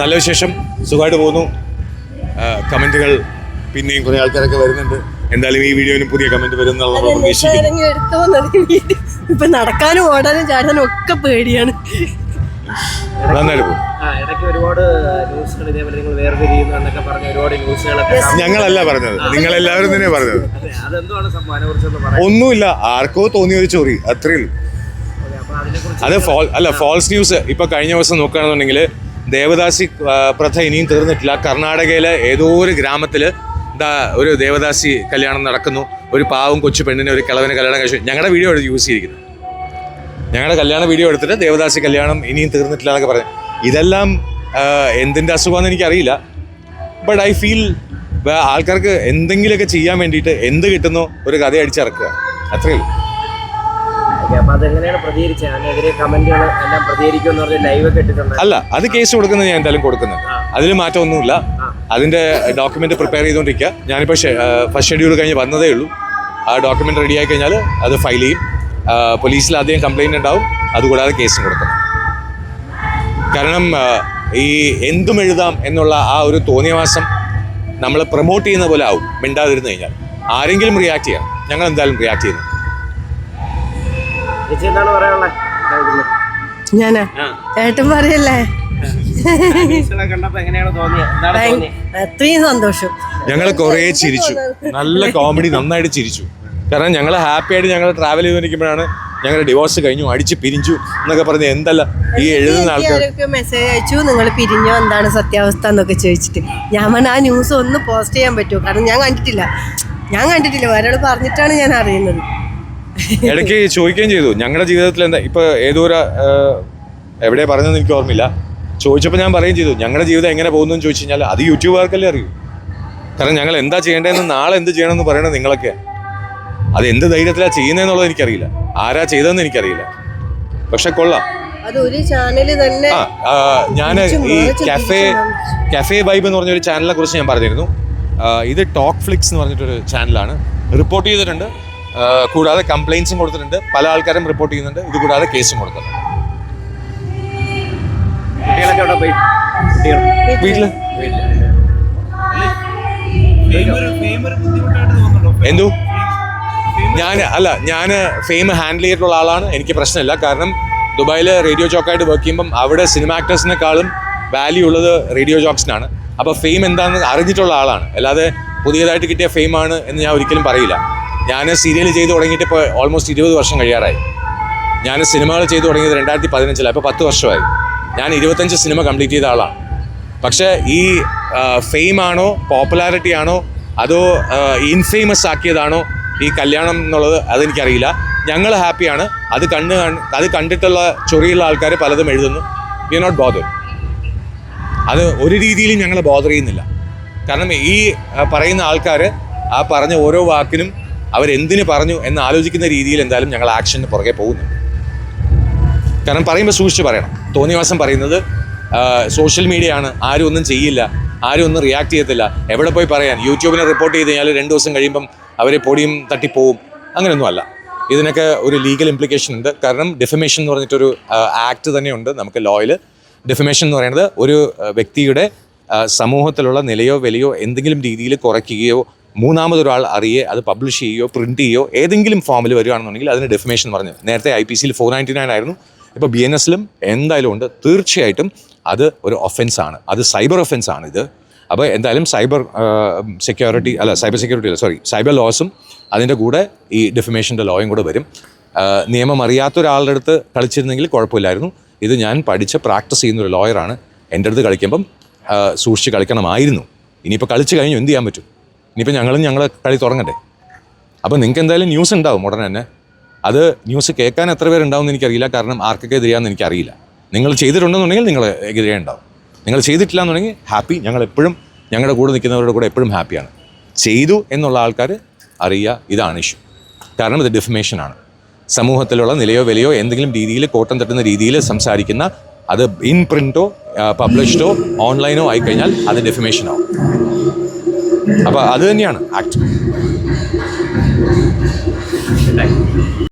നല്ല വിശേഷം. സുഖമായിട്ട് പോകുന്നു. കമന്റുകൾ പിന്നെയും കുറേ ആൾക്കാരൊക്കെ വരുന്നുണ്ട്. എന്തായാലും ഈ വീഡിയോയിലും പുതിയ കമന്റ് വരും ഇപ്പൊ നടക്കാനും ഓടാനും ചാടാനും ഒക്കെ പേടിയാണ്. ഞങ്ങളല്ല പറഞ്ഞത് ആ ഇടയ്ക്ക് ഒരുപാട് ന്യൂസുകൾ ഇതേപോലെ നിങ്ങൾ എല്ലാവരും എന്നൊക്കെ പറഞ്ഞ ഒരുപാട് ന്യൂസുകളൊക്കെ ഞങ്ങളല്ല പറഞ്ഞത്. നിങ്ങളെല്ലാവരും തന്നെ പറഞ്ഞത്. ഒന്നുമില്ല. ആർക്കോ തോന്നിയ ഒരു ചോറി. അത്രയും ഉള്ളൂ. അപ്പൊ അതിനെക്കുറിച്ച് അത് ഫോൾ അല്ല ഫോൾസ് ന്യൂസ് ഇപ്പൊ കഴിഞ്ഞ ദിവസം നോക്കുകയാണെന്നുണ്ടെങ്കിൽ ദേവദാസി പ്രഥ ഇനിയും തീർന്നിട്ടില്ല. കർണാടകയിലെ ഏതോ ഒരു ഗ്രാമത്തിൽ എന്താ ഒരു ദേവദാസി കല്യാണം നടക്കുന്നു. ഒരു പാവം കൊച്ചു പെണ്ണിനെ ഒരു കിളവിനെ കല്യാണം കഴിച്ചു. ഞങ്ങളുടെ വീഡിയോ എടുത്ത് യൂസ് ചെയ്തിരിക്കുന്നത് ഞങ്ങളുടെ കല്യാണ വീഡിയോ എടുത്തിട്ട് ദേവദാസി കല്യാണം ഇനിയും തീർന്നിട്ടില്ല എന്നൊക്കെ പറഞ്ഞു. ഇതെല്ലാം എന്തിന്റെ അസുഖമാണെന്ന് എനിക്കറിയില്ല. ബട്ട് ഐ ഫീൽ ആൾക്കാർക്ക് എന്തെങ്കിലുമൊക്കെ ചെയ്യാൻ വേണ്ടിയിട്ട് എന്ത് കിട്ടുന്നോ ഒരു കഥ അടിച്ചിറക്കുക അത്രയേ ഉള്ളൂ. അല്ല അത് കേസ് കൊടുക്കുന്നത് ഞാൻ എന്തായാലും കൊടുക്കുന്നത് അതിൽ മാറ്റമൊന്നുമില്ല. അതിന്റെ ഡോക്യുമെന്റ് പ്രിപ്പയർ ചെയ്തുകൊണ്ടിരിക്കുക ഞാനിപ്പോൾ ഫസ്റ്റ് ഷെഡ്യൂൾ കഴിഞ്ഞ് വന്നതേ ഉള്ളൂ. ആ ഡോക്യുമെന്റ് റെഡി ആയി കഴിഞ്ഞാൽ അത് ഫയൽ ചെയ്യും. പോലീസിൽ ആദ്യം കംപ്ലൈന്റ് ഉണ്ടാവും. അതുകൂടാതെ കേസും കൊടുക്കണം. കാരണം ഈ എന്തും എഴുതാം എന്നുള്ള ആ ഒരു തോന്നിയവാസം നമ്മൾ പ്രൊമോട്ട് ചെയ്യുന്ന പോലെ ആവും. മിണ്ടാതിരുന്നു കഴിഞ്ഞാൽ ആരെങ്കിലും റിയാക്ട് ചെയ്യണം. ഞങ്ങൾ എന്തായാലും റിയാക്ട് ചെയ്യുന്നു ചേച്ചി എന്താണ് പറയാനുള്ളത് ഞാനാ. ഏട്ടൻ പറയല്ലേ? അത്രയും സന്തോഷം. ഞങ്ങൾ കുറേ ചിരിച്ചു. നല്ല കോമഡി നന്നായിട്ട് ചിരിച്ചു. കാരണം ഞങ്ങൾ ഹാപ്പി ആയിട്ട് ഞങ്ങൾ ട്രാവൽ ചെയ്തുകൊണ്ടിരിക്കുമ്പോഴാണ് ഞങ്ങൾ ഡിവോഴ്സ് കഴിഞ്ഞു അടിച്ച് പിരിഞ്ഞു എന്നൊക്കെ പറഞ്ഞ് എന്തല്ല ഈ എഴുതുന്ന ആൾക്കാർക്ക് മെസ്സേജ് അയച്ചു നിങ്ങൾ പിരിഞ്ഞോ? എന്താണ് സത്യാവസ്ഥ? എന്നൊക്കെ ചോദിച്ചിട്ട്. ഞാൻ പറഞ്ഞ ആ ന്യൂസ് ഒന്ന് പോസ്റ്റ് ചെയ്യാൻ പറ്റുമോ? കാരണം ഞാൻ കണ്ടിട്ടില്ല. ഞാൻ കണ്ടിട്ടില്ല. ഒരാൾ പറഞ്ഞിട്ടാണ് ഞാൻ അറിയുന്നത്. ഇടയ്ക്ക് ചോദിക്കുകയും ചെയ്തു. ഞങ്ങളുടെ ജീവിതത്തിൽ എന്താ ഇപ്പൊ ഏതോ ഒരു എവിടെ പറഞ്ഞതെന്ന് എനിക്ക് ഓർമ്മയില്ല. ചോദിച്ചപ്പോൾ ഞാൻ പറയുകയും ചെയ്തു ഞങ്ങളുടെ ജീവിതം എങ്ങനെ പോകുന്നു? എന്ന് ചോദിച്ചു കഴിഞ്ഞാൽ അത് യൂട്യൂബുകാർക്കല്ലേ അറിയൂ. കാരണം ഞങ്ങൾ എന്താ ചെയ്യേണ്ടതെന്ന് നാളെ എന്ത് ചെയ്യണമെന്ന് പറയണത് നിങ്ങളൊക്കെ അത് എന്ത് ധൈര്യത്തിലാണ് ചെയ്യുന്നതെന്നുള്ളത് എനിക്കറിയില്ല. ആരാ ചെയ്തതെന്ന് എനിക്കറിയില്ല. പക്ഷെ കൊള്ളാം. ഞാൻ ഈ കഫേ കഫേ വൈബ് എന്ന് പറഞ്ഞൊരു ചാനലിനെ കുറിച്ച് ഞാൻ പറഞ്ഞിരുന്നു. ഇത് ടോക്ക് ഫ്ലിക്സ് എന്ന് പറഞ്ഞിട്ടൊരു ചാനലാണ്. റിപ്പോർട്ട് ചെയ്തിട്ടുണ്ട്. കൂടാതെ കംപ്ലൈൻസും കൊടുത്തിട്ടുണ്ട്. പല ആൾക്കാരും റിപ്പോർട്ട് ചെയ്യുന്നുണ്ട്. ഇത് കൂടാതെ കേസും കൊടുത്തിട്ടുണ്ട്. വീട്ടിൽ. എന്തോ? ഞാൻ അല്ല ഞാൻ ഫെയിം ഹാൻഡിൽ ചെയ്തിട്ടുള്ള ആളാണ്. എനിക്ക് പ്രശ്നമില്ല. കാരണം ദുബായിൽ റേഡിയോ ചോക്കായിട്ട് വർക്ക് ചെയ്യുമ്പം അവിടെ സിനിമ ആക്ടേഴ്സിനെക്കാളും വാല്യൂ ഉള്ളത് റേഡിയോ ജോക്സിനാണ് അപ്പോൾ ഫെയിം എന്താണെന്ന് അറിഞ്ഞിട്ടുള്ള ആളാണ്. അല്ലാതെ പുതിയതായിട്ട് കിട്ടിയ ഫെയിമാണ് എന്ന് ഞാൻ ഒരിക്കലും പറയില്ല. ഞാൻ സീരിയൽ ചെയ്തു തുടങ്ങിയിട്ട് ഇപ്പോൾ ഓൾമോസ്റ്റ് ഇരുപത് വർഷം കഴിയാറായി. ഞാൻ സിനിമകൾ ചെയ്തു തുടങ്ങിയത് രണ്ടായിരത്തി പതിനഞ്ചിൽ അപ്പോൾ പത്ത് വർഷമായി. ഞാൻ ഇരുപത്തഞ്ച് സിനിമ കംപ്ലീറ്റ് ചെയ്ത ആളാണ്. പക്ഷേ ഈ ഫെയിം ആണോ പോപ്പുലാരിറ്റി ആണോ അതോ ഇൻഫേമസ് ആക്കിയതാണോ ഈ കല്യാണം എന്നുള്ളത് അതെനിക്കറിയില്ല. ഞങ്ങൾ ഹാപ്പിയാണ് അത് കണ്ട് അത് കണ്ടിട്ടുള്ള ചൊറിയുള്ള ആൾക്കാർ പലതും എഴുതുന്നു. വി നോട്ട് ബോദർ അത് ഒരു രീതിയിലും ഞങ്ങളെ ബോദർ ചെയ്യുന്നില്ല. കാരണം ഈ പറയുന്ന ആൾക്കാർ ആ പറഞ്ഞ ഓരോ വാക്കിനും അവരെന്തിന് പറഞ്ഞു എന്ന് ആലോചിക്കുന്ന രീതിയിൽ എന്തായാലും ഞങ്ങൾ ആക്ഷന് പുറകെ പോകുന്നുണ്ട്. കാരണം പറയുമ്പോൾ സൂക്ഷിച്ച് പറയണം. തോന്നിവാസം പറയുന്നത് സോഷ്യൽ മീഡിയ ആണ്. ആരും ഒന്നും ചെയ്യില്ല. ആരും ഒന്നും റിയാക്ട് ചെയ്യത്തില്ല. എവിടെ പോയി പറയാൻ? യൂട്യൂബിനെ റിപ്പോർട്ട് ചെയ്ത് കഴിഞ്ഞാൽ രണ്ട് ദിവസം കഴിയുമ്പം അവരെ പൊടിയും തട്ടിപ്പോവും. അങ്ങനെയൊന്നും അല്ല. ഇതിനൊക്കെ ഒരു ലീഗൽ ഇംപ്ലിക്കേഷൻ ഉണ്ട്. കാരണം ഡെഫമേഷൻ എന്ന് പറഞ്ഞിട്ടൊരു ആക്ട് തന്നെയുണ്ട്. നമുക്ക് ലോയിൽ ഡെഫമേഷൻ എന്ന് പറയുന്നത് ഒരു വ്യക്തിയുടെ സമൂഹത്തിലുള്ള നിലയോ വിലയോ എന്തെങ്കിലും രീതിയിൽ കുറയ്ക്കുകയോ മൂന്നാമതൊരാൾ അറിയേ അത് പബ്ലിഷ് ചെയ്യുകയോ പ്രിന്റ് ചെയ്യുകയോ ഏതെങ്കിലും ഫോമിൽ വരികയാണെന്നുണ്ടെങ്കിൽ അതിന് ഡെഫിനേഷൻ പറഞ്ഞു. നേരത്തെ ഐ പി സിയിൽ ഫോർ നയന്റി നയൻ ആയിരുന്നു. ഇപ്പോൾ ബി എൻ എസിലും എന്തായാലും ഉണ്ട്. തീർച്ചയായിട്ടും അത് ഒരു ഒഫൻസാണ് അത് സൈബർ ഒഫൻസ് ആണ് ഇത്. അപ്പോൾ എന്തായാലും സൈബർ സെക്യൂരിറ്റി അല്ല സൈബർ സെക്യൂരിറ്റി അല്ല സോറി സൈബർ ലോസും അതിന്റെ കൂടെ ഈ ഡെഫിമേഷന്റെ ലോയും കൂടെ വരും. നിയമം അറിയാത്ത ഒരാളുടെ അടുത്ത് കളിച്ചിരുന്നെങ്കിൽ കുഴപ്പമില്ലായിരുന്നു. ഇത് ഞാൻ പഠിച്ച് പ്രാക്ടീസ് ചെയ്യുന്ന ഒരു ലോയറാണ് എന്റെ അടുത്ത് കളിക്കുമ്പം സൂക്ഷിച്ച് കളിക്കണമായിരുന്നു. ഇനിയിപ്പോൾ കളിച്ച് കഴിഞ്ഞു എന്ത് ചെയ്യാൻ പറ്റും? ഇനിയിപ്പോൾ ഞങ്ങളും ഞങ്ങളെ കളി തുടങ്ങട്ടെ. അപ്പോൾ നിങ്ങൾക്ക് എന്തായാലും ന്യൂസ് ഉണ്ടാവും ഉടനെ തന്നെ. അത് ന്യൂസ് കേൾക്കാൻ എത്ര പേരുണ്ടാവുമെന്ന് എനിക്കറിയില്ല. കാരണം ആർക്കൊക്കെ എതിരെയാന്ന് എനിക്കറിയില്ല. നിങ്ങൾ ചെയ്തിട്ടുണ്ടെന്നുണ്ടെങ്കിൽ നിങ്ങൾ എതിരെ ഉണ്ടാവും. നിങ്ങൾ ചെയ്തിട്ടില്ല എന്നുണ്ടെങ്കിൽ ഹാപ്പി ഞങ്ങൾ എപ്പോഴും ഞങ്ങളുടെ കൂടെ നിൽക്കുന്നവരുടെ കൂടെ എപ്പോഴും ഹാപ്പിയാണ് ചെയ്തു എന്നുള്ള ആൾക്കാർ അറിയുക ഇതാണ് ഇഷ്യൂ കാരണം ഇത് ഡിഫമേഷനാണ് സമൂഹത്തിലുള്ള നിലയോ വിലയോ എന്തെങ്കിലും രീതിയിൽ കോട്ടം തട്ടുന്ന രീതിയിൽ സംസാരിക്കുന്ന അത് ഇൻ പ്രിന്റോ പബ്ലിഷ്ഡോ ഓൺലൈനോ ആയിക്കഴിഞ്ഞാൽ അത് ഡെഫിമേഷനാവും അപ്പോൾ അത് തന്നെയാണ്. ആക്ച്വലി